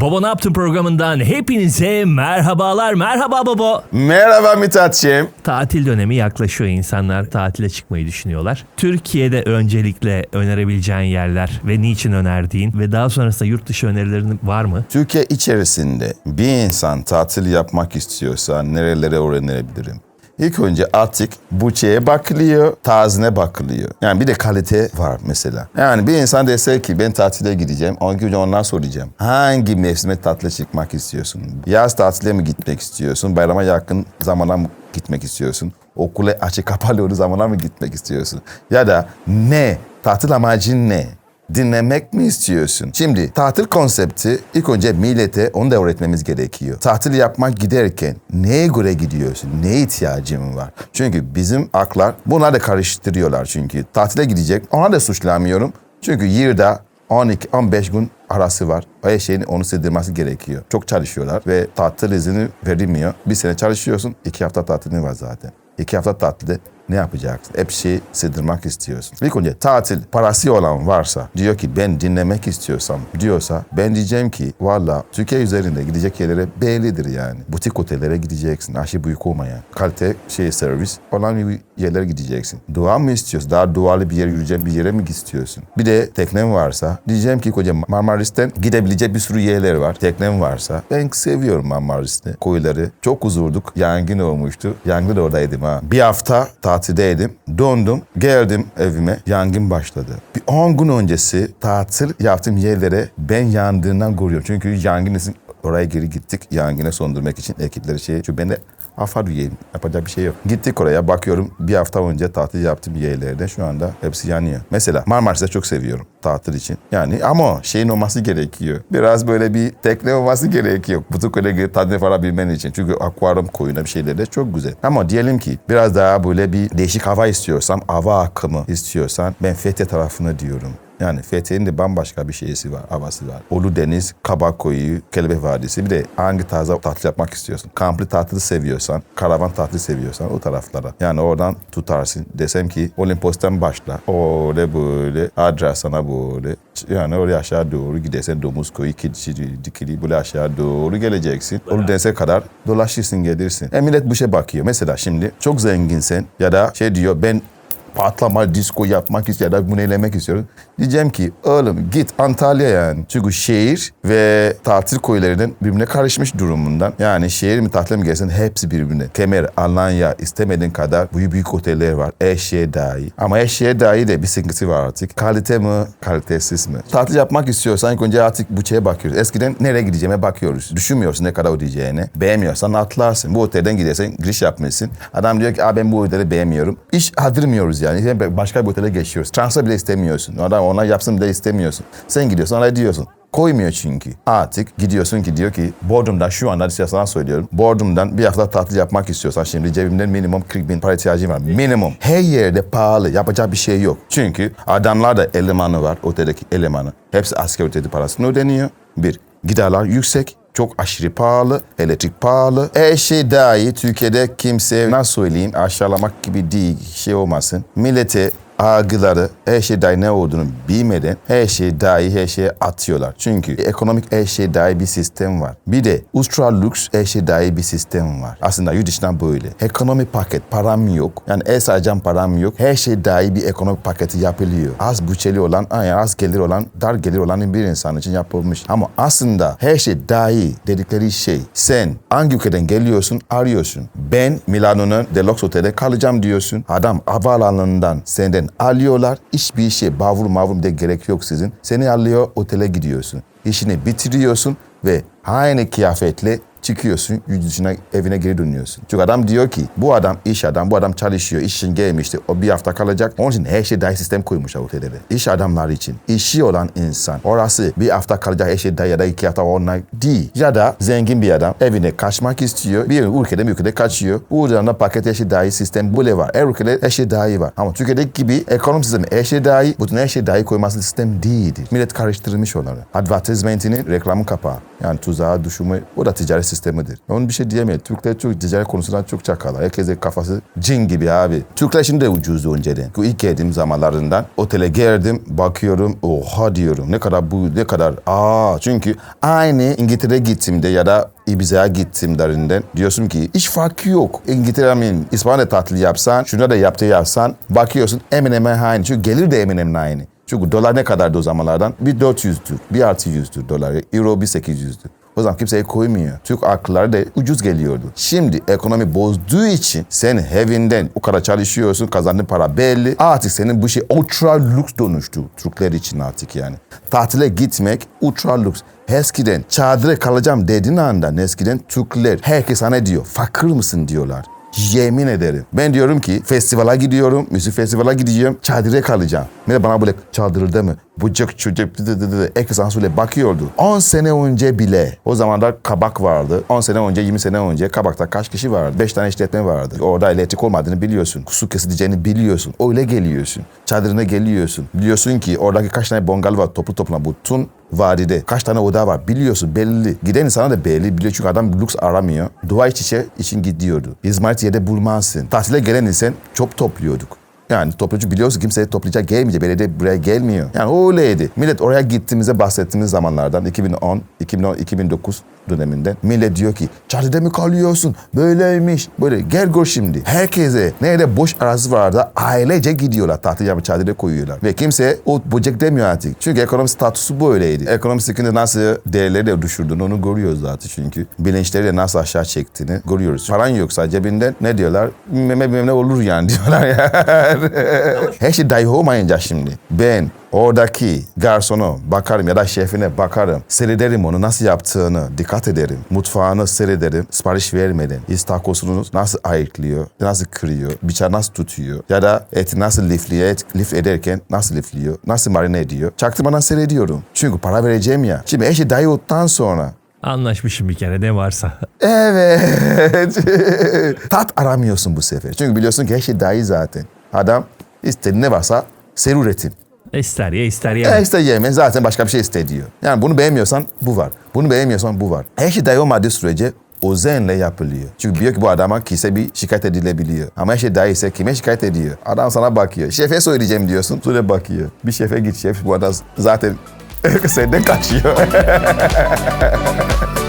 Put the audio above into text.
Baba ne yaptın programından hepinize merhabalar. Merhaba baba. Merhaba Mithatçığım. Tatil dönemi yaklaşıyor. İnsanlar tatile çıkmayı düşünüyorlar. Türkiye'de öncelikle önerebileceğin yerler ve niçin önerdiğin ve daha sonrasında yurt dışı önerilerin var mı? Türkiye içerisinde bir insan tatil yapmak istiyorsa nerelere öğrenebilirim? İlk önce artık bütçeye bakılıyor, tazine bakılıyor. Yani bir de kalite var mesela. Yani bir insan dese ki ben tatile gideceğim, on gün ondan soracağım. Hangi mevsime tatile çıkmak istiyorsun? Yaz tatile mi gitmek istiyorsun? Bayrama yakın zamana mı gitmek istiyorsun? Okula açık kapalı olduğu zamana mı gitmek istiyorsun? Ya da ne? Tatil amacın ne? Dinlemek mi istiyorsun? Şimdi tatil konsepti ilk önce millete onu da öğretmemiz gerekiyor. Tatil yapmak giderken neye göre gidiyorsun? Neye ihtiyacın var? Çünkü bizim aklar bunlar da karıştırıyorlar çünkü. Tatile gidecek ona da suçlamıyorum. Çünkü yılda 12-15 gün arası var. Her şeyin onu sığdırması gerekiyor. Çok çalışıyorlar ve tatil izni verilmiyor. Bir sene çalışıyorsun, iki hafta tatilin var zaten. İki hafta tatilde ne yapacaksın? Hep şeyi sığdırmak istiyorsun. İlk önce tatil parası olan varsa diyor ki ben dinlemek istiyorsam diyorsa ben diyeceğim ki valla Türkiye üzerinde gidecek yerlere bellidir yani. Butik otellere gideceksin. Aşı büyük olmayan. Kalite şey servis olan bir yerlere gideceksin. Doğa mı istiyorsun? Daha doğalı bir yer yürüyeceğin bir yere mi istiyorsun? Bir de teknen varsa diyeceğim ki koca Marmaris'ten gidebilecek bir sürü yerler var. Teknen varsa ben seviyorum Marmaris'te. Koyları çok huzurduk. Yangın olmuştu. Yangın da oradaydım ha. Bir hafta tatildeydim. Döndüm. Geldim evime. Yangın başladı. Bir 10 gün öncesi tatil yaptığım yerlere ben yandığından görüyorum. Çünkü yangın için oraya geri gittik. Yangını söndürmek için ekipleri şey. Çünkü ben de Afar üyeyim. Yapacak bir şey yok. Gittik oraya bakıyorum bir hafta önce tatil yaptığım yerlerde şu anda hepsi yanıyor. Mesela Marmaris'te çok seviyorum tatil için. Yani ama şeyin olması gerekiyor. Biraz böyle bir tekne olması gerekiyor. Butik öyle tadını varabilmen için. Çünkü akvaryum koyuna bir şeyler de çok güzel. Ama diyelim ki biraz daha böyle bir değişik hava istiyorsam, hava akımı istiyorsan ben Fethiye tarafını diyorum. Yani Fethiye'nin de bambaşka bir şeysi var, havası var. Ulu Deniz, Kabakkoyu, Kelebek Vadisi. Bir de hangi tarzda tatil yapmak istiyorsun? Kamplı tatili seviyorsan, karavan tatili seviyorsan o taraflara. Yani oradan tutarsın. Desem ki Olimpos'tan başla. Öyle böyle, Adrasan'a böyle. Yani oraya aşağı doğru gidersen Domuzkoy, Kedişi, Dikili böyle aşağı doğru geleceksin. Ulu Deniz'e kadar dolaşırsın gelirsin. E millet bu şey bakıyor. Mesela şimdi çok zenginsen ya da şey diyor ben patlama disco yapmak istiyor ya da bunu eylemek istiyorum. Diyeceğim ki oğlum git Antalya yani. Çünkü şehir ve tatil koylarının birbirine karışmış durumundan. Yani şehir mi tatil mi gelsin hepsi birbirine. Kemer, Alanya istemediğin kadar büyük büyük oteller var. Her şeye dahi. Ama her şeye dahi de bir sıkıntısı var artık. Kalite mi, kalitesiz mi? Tatil yapmak istiyorsan ilk önce artık bütçeye bakıyoruz. Eskiden nereye gideceğime bakıyoruz. Düşünmüyorsun ne kadar ödeyeceğini. Beğenmiyorsan atlarsın. Bu otelden gidersen giriş yapmışsın. Adam diyor ki ben bu oteli beğenmiyorum. İş adırmıyoruz yani. Başka bir otele geçiyoruz. Transfer bile istemiyorsun. Adam ona yapsın bile istemiyorsun. Sen gidiyorsun ona diyorsun. Koymuyor çünkü. Artık gidiyorsun ki diyor ki Bodrum'dan şu anda size sana söylüyorum. Bodrum'dan bir hafta tatil yapmak istiyorsan şimdi cebimden minimum 40 bin para ihtiyacım var. Minimum. Her yerde pahalı. Yapacak bir şey yok. Çünkü adamlar da elemanı var. Oteldeki elemanı. Hepsi asgari ücreti parasını ödeniyor. Bir. Giderler yüksek. Çok aşırı pahalı, elektrik pahalı. Her şey dahi Türkiye'de kimse nasıl söyleyeyim aşağılamak gibi değil şey olmasın. Millete algıları her şey dahi ne olduğunu bilmeden her şey dahi her şeye atıyorlar. Çünkü ekonomik her şey dahi bir sistem var. Bir de ultra lüks her şey dahi bir sistem var. Aslında yurt dışından böyle. Ekonomi paket param yok. Yani el sayacağım param yok. Her şey dahi bir ekonomik paketi yapılıyor. Az bütçeli olan, yani az gelir olan, dar gelir olan bir insan için yapılmış. Ama aslında her şey dahi dedikleri şey sen hangi ülkeden geliyorsun arıyorsun. Ben Milano'nun Deluxe Otel'de kalacağım diyorsun. Adam havaalanından senden alıyorlar. Hiçbir şey bavur mavur de gerek yok sizin. Seni alıyor otele gidiyorsun. İşini bitiriyorsun ve aynı kıyafetle çıkıyorsun, dışına evine geri dönüyorsun. Çünkü adam diyor ki bu adam iş adam, bu adam çalışıyor, iş için gelmişti, o bir hafta kalacak. Onun için her şey dahi sistem koymuşlar otellere. İş adamları için. İşi olan insan. Orası bir hafta kalacak her şey dahi ya da iki hafta onlar değil. Ya da zengin bir adam evine kaçmak istiyor. Bir ülkeden bir ülkede kaçıyor. Da paket her şey dahi sistem böyle var. Her ülkede her şey dahi var. Ama Türkiye'deki gibi ekonomi sistemi her şey dahi, bütün her şey dahi koyması sistem değildir. Millet karıştırmış onları. Advertisementinin reklamın kapağı. Yani tuzağa düşümü o da ticari sistem sistemidir. Onun bir şey diyemeyiz. Türkler çok ticaret konusunda çok çakalar. Herkesin kafası cin gibi abi. Türkler şimdi de ucuzdu önceden. İlk geldiğim zamanlarından otele geldim bakıyorum oha diyorum ne kadar bu ne kadar aa çünkü aynı İngiltere gittiğimde ya da Ibiza'ya gittiğimlerinden diyorsun ki hiç farkı yok. İngiltere'nin İspanya tatili yapsan, şuna da yaptığı yapsan bakıyorsun hemen hemen aynı. Çünkü gelir de hemen hemen aynı. Çünkü dolar ne kadardı o zamanlardan? Bir 400'dür, bir artı 100'dür dolar. Euro bir 800'dür. O zaman kimseye koymuyor. Türk akılları da ucuz geliyordu. Şimdi ekonomi bozduğu için sen evinden o kadar çalışıyorsun, kazandığın para belli. Artık senin bu şey ultra lüks dönüştü Türkler için artık yani. Tatile gitmek ultra lüks. Eskiden çadıra kalacağım dediğin anda eskiden Türkler herkes sana diyor fakir mısın diyorlar. Yemin ederim. Ben diyorum ki festivale gidiyorum, müzik festivale gideceğim, çadıra kalacağım. Millet bana böyle çadırda mı? Bucak çocuk. Herkes böyle bakıyordu. 10 sene önce bile o zamanlar kabak vardı. 10 sene önce 20 sene önce kabakta kaç kişi vardı? 5 tane işletme vardı. Orada elektrik olmadığını biliyorsun. Su kesileceğini biliyorsun. Öyle geliyorsun. Çadırına geliyorsun. Biliyorsun ki oradaki kaç tane bongal var toplu topluna bütün vadide. Kaç tane oda var biliyorsun belli. Giden insana da belli biliyor çünkü adam lüks aramıyor. Dua iç içe için gidiyordu. İzmarit yerde bulmazsın. Tatile gelen insan çok topluyorduk. Yani toplucu biliyorsun kimse toplayacak gelmeyecek. Belediye buraya gelmiyor. Yani öyleydi. Millet oraya gittiğimizde bahsettiğimiz zamanlardan 2010, 2010, 2009 döneminde millet diyor ki çadırda mı kalıyorsun? Böyleymiş. Böyle gel gör şimdi. Herkese nerede boş arazi vardı ailece gidiyorlar. Tatil yapıp çadırda koyuyorlar. Ve kimse o böcek demiyor artık. Çünkü ekonomi statüsü böyleydi. Ekonomi sıkıntı nasıl değerleri de düşürdüğünü onu görüyoruz zaten çünkü. Bilinçleri de nasıl aşağı çektiğini görüyoruz. Paran yoksa cebinden ne diyorlar? Meme meme olur yani diyorlar ya. Her şey dahi olmayınca şimdi ben oradaki garsona bakarım ya da şefine bakarım. Seyrederim onu nasıl yaptığını dikkat ederim. Mutfağını seyrederim. Sipariş vermeden. İstakosunu nasıl ayıklıyor, nasıl kırıyor, bıçağı nasıl tutuyor ya da eti nasıl lifliyor, et lif ederken nasıl lifliyor, nasıl marine ediyor. Çaktırmadan seyrediyorum. Çünkü para vereceğim ya. Şimdi dahi olduktan sonra Anlaşmışım bir kere ne varsa. Evet. Tat aramıyorsun bu sefer. Çünkü biliyorsun ki her şey dahil zaten. Adam istediği ne varsa seri üretim. İster ye ister E yeme. işte yeme zaten başka bir şey iste diyor. Yani bunu beğenmiyorsan bu var. Bunu beğenmiyorsan bu var. Her şey dahil olmadığı sürece özenle yapılıyor. Çünkü biliyor ki bu adama kise bir şikayet edilebiliyor. Ama her şey dahilse kime şikayet ediyor? Adam sana bakıyor. Şefe söyleyeceğim diyorsun. Sonra bakıyor. Bir şefe git şef bu adam zaten senden kaçıyor.